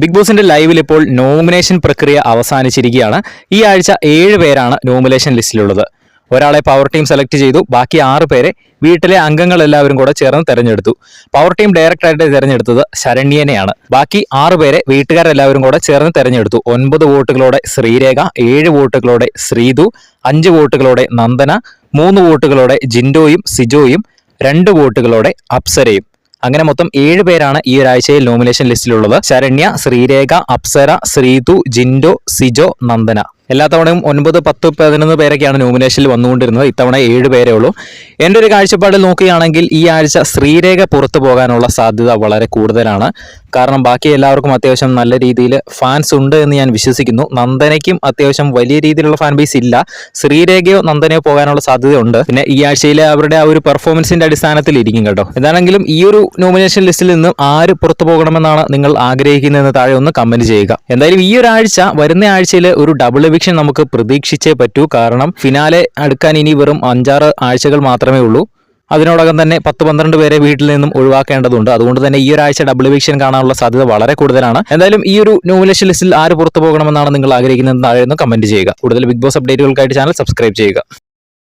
Big ബോസിന്റെ ലൈവിൽ ഇപ്പോൾ നോമിനേഷൻ പ്രക്രിയ അവസാനിച്ചിരിക്കുകയാണ്. ഈ ആഴ്ച ഏഴ് പേരാണ് നോമിനേഷൻ ലിസ്റ്റിലുള്ളത്. ഒരാളെ പവർ ടീം സെലക്ട് ചെയ്തു. ബാക്കി ആറ് പേരെ വീട്ടിലെ അംഗങ്ങൾ എല്ലാവരും കൂടെ ചേർന്ന് തെരഞ്ഞെടുത്തു. പവർ ടീം ഡയറക്ടറായിട്ട് തെരഞ്ഞെടുത്തത് ശരണ്യനെയാണ്. ബാക്കി ആറ് പേരെ വീട്ടുകാരെല്ലാവരും കൂടെ ചേർന്ന് തെരഞ്ഞെടുത്തു. ഒൻപത് വോട്ടുകളോടെ ശ്രീരേഖ ഏഴ് വോട്ടുകളോടെ ശ്രീതു അഞ്ച് വോട്ടുകളോടെ നന്ദന മൂന്ന് വോട്ടുകളോടെ ജിൻഡോയും സിജോയും രണ്ട് വോട്ടുകളോടെ അപ്സരയും. അങ്ങനെ മൊത്തം ഏഴ് പേരാണ് ഈ ഒരാഴ്ചയിൽ നോമിനേഷൻ ലിസ്റ്റിലുള്ളത് ശരണ്യ ശ്രീരേഖ അപ്സര ശ്രീതു ജിൻഡോ സിജോ നന്ദന. എല്ലാ തവണയും ഒൻപത് പത്ത് പതിനൊന്ന് പേരൊക്കെയാണ് നോമിനേഷനിൽ വന്നുകൊണ്ടിരുന്നത്. ഇത്തവണ ഏഴ് പേരെ ഉള്ളൂ. എന്റെ ഒരു കാഴ്ചപ്പാടിൽ നോക്കുകയാണെങ്കിൽ ഈ ആഴ്ച ശ്രീരേഖ പുറത്തു പോകാനുള്ള സാധ്യത വളരെ കൂടുതലാണ്. കാരണം ബാക്കി എല്ലാവർക്കും അത്യാവശ്യം നല്ല രീതിയിൽ ഫാൻസ് ഉണ്ട് എന്ന് ഞാൻ വിശ്വസിക്കുന്നു. നന്ദനയ്ക്കും അത്യാവശ്യം വലിയ രീതിയിലുള്ള ഫാൻ ബേസ് ഇല്ല. ശ്രീരേഖയോ നന്ദനയോ പോകാനുള്ള സാധ്യതയുണ്ട്. പിന്നെ ഈ ആഴ്ചയിലെ അവരുടെ ആ ഒരു പെർഫോമൻസിന്റെ അടിസ്ഥാനത്തിൽ ഇരിക്കും കേട്ടോ. എന്താണെങ്കിലും ഈ ഒരു നോമിനേഷൻ ലിസ്റ്റിൽ നിന്ന് ആര് പുറത്തു പോകണമെന്നാണ് നിങ്ങൾ ആഗ്രഹിക്കുന്നതെന്ന് താഴെ ഒന്ന് കമന്റ് ചെയ്യുക. എന്തായാലും ഈ ഒരാഴ്ച വരുന്ന ആഴ്ചയിൽ ഒരു ഡബിൾ എവിക്ഷൻ നമുക്ക് പ്രതീക്ഷിച്ചേ പറ്റൂ. കാരണം ഫിനാലെ അടുക്കാൻ ഇനി വെറും അഞ്ചാറ് ആഴ്ചകൾ മാത്രമേ ഉള്ളൂ. അതിനോടകം തന്നെ പത്ത് പന്ത്രണ്ട് പേരെ വീട്ടിൽ നിന്നും ഒഴിവാക്കേണ്ടതുണ്ട്. അതുകൊണ്ട് തന്നെ ഈ ഒരാഴ്ച ഡബിൾ വിക്ഷൻ കാണാനുള്ള സാധ്യത വളരെ കൂടുതലാണ്. എന്തായാലും ഈ ഒരു നോമിനേഷൻ ലിസ്റ്റിൽ ആര് പുറത്തു പോകണമെന്നാണ് നിങ്ങൾ ആഗ്രഹിക്കുന്നത് താഴെ കമന്റ് ചെയ്യുക. കൂടുതൽ ബിഗ് ബോസ് അപ്ഡേറ്റുകൾക്കായിട്ട് ചാനൽ സബ്സ്ക്രൈബ് ചെയ്യുക.